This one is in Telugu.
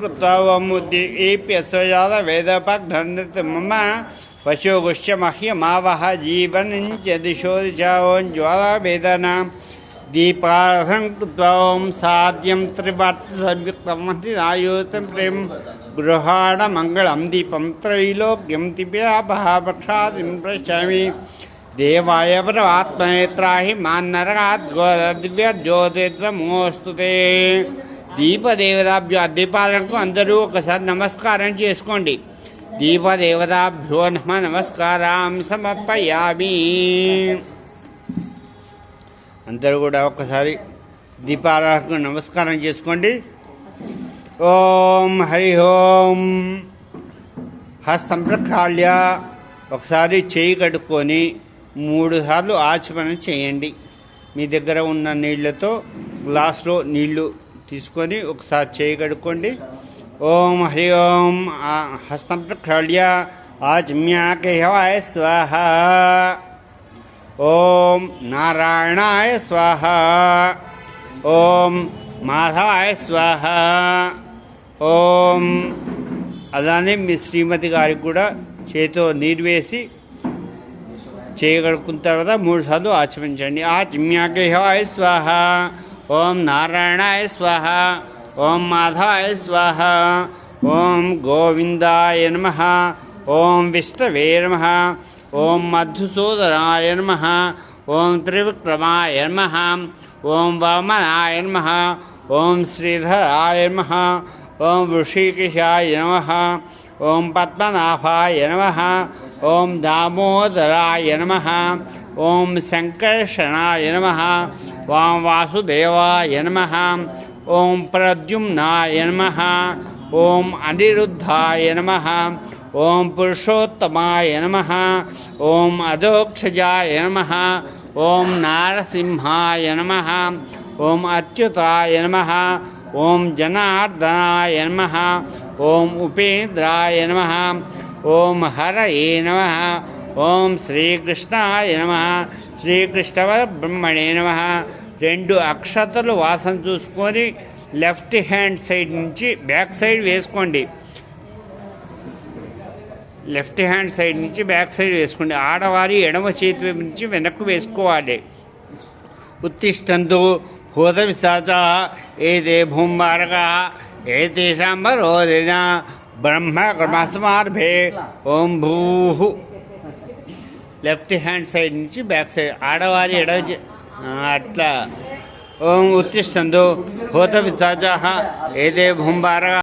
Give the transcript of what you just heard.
कृतवमुद्दीप्यसयाद वेदपग्नन्त मम पशुगुश्च मह्यमावह जीवनं च दिशो दिशावज्वालावेदना दीपार्थं कृत्वां प्रेम गृहाणमङ्गलं दीपं त्रैलोक्यं दिव्यापहापक्षादिं देवाय परमात्मनेत्राहि मान्नरकाद् दिव्यज्योतिर्मोऽस्तु దీపదేవతాభ్యో దీపాలకు అందరూ ఒకసారి నమస్కారం చేసుకోండి. దీపదేవతాభ్యో నమ నమస్కారం సమర్పయామి. అందరూ కూడా ఒకసారి దీపాలకు నమస్కారం చేసుకోండి. ఓం హరి ఓం. హస్తం ప్రక్షాళ్య ఒకసారి చేయి కడుక్కొని మూడు సార్లు ఆచమనం చేయండి. మీ దగ్గర ఉన్న నీళ్ళతో గ్లాస్లో నీళ్ళు తీసుకొని ఒకసారి చేయి కడుక్కోండి. ఓం హరి ఓం ఆ, హస్తం ప్రక్షాళ్య ఆచమ్యాకేహవాయ స్వాహ. ఓం నారాయణాయ స్వాహ. ఓం మాధవాయ స్వాహ. ఓం అలానే మీ శ్రీమతి గారికి కూడా చేతితో నీరు వేసి చేయగలుగుకున్న తర్వాత మూడు సార్లు ఆచరించండి. ఆచమ్యాకేహాయ స్వాహ. ओम नारायणाय स्वाहा, ओम माधवाय स्वाहा, ओम गोविंदाय नम, ओम विष्णवे नम, ओम मधुसूदनाय नम, ओम त्रिविक्रमाय नम, ओम वामनाय नम, ओम श्रीधराय नम, ओम ऋषिकेशाय नम, ओम पद्मनाभाय नम, ओम दामोदराय नम ओम शंकर्षणाय नम। वाम वासुदेवाय नम। ओम प्रद्युमनाय नम। ओम अनिरुद्धाय नम। ओम पुरुषोत्तमाय नम। ओम अदोक्षजाय नम। ओम नारसिंहाय नम। ओम अच्युताय नम। ओम जनार्दनाय नम। ओम उपेन्द्राय नम। ओम हरये नमः। ఓం శ్రీకృష్ణాయ నమ. శ్రీకృష్ణవర బ్రహ్మణే నమ. రెండు అక్షతలు వాసన చూసుకొని లెఫ్ట్ హ్యాండ్ సైడ్ నుంచి బ్యాక్ సైడ్ వేసుకోండి. లెఫ్ట్ హ్యాండ్ సైడ్ నుంచి బ్యాక్ సైడ్ వేసుకోండి. ఆడవారి ఎడమ చేతి నుంచి వెనక్కు వేసుకోవాలి. ఉత్తిష్టంతు భూత విశాచ ఏదే భూమారక ఏతేషాం వరోధిన బ్రహ్మ కర్మస్మార్భే ఓం భూ లెఫ్ట్ హ్యాండ్ సైడ్ నుంచి బ్యాక్ సైడ్. ఆడవారి ఎడవ అట్లా. ఓం ఉత్తిష్టందు హోతవి విశాచ ఏదే భూంబారగా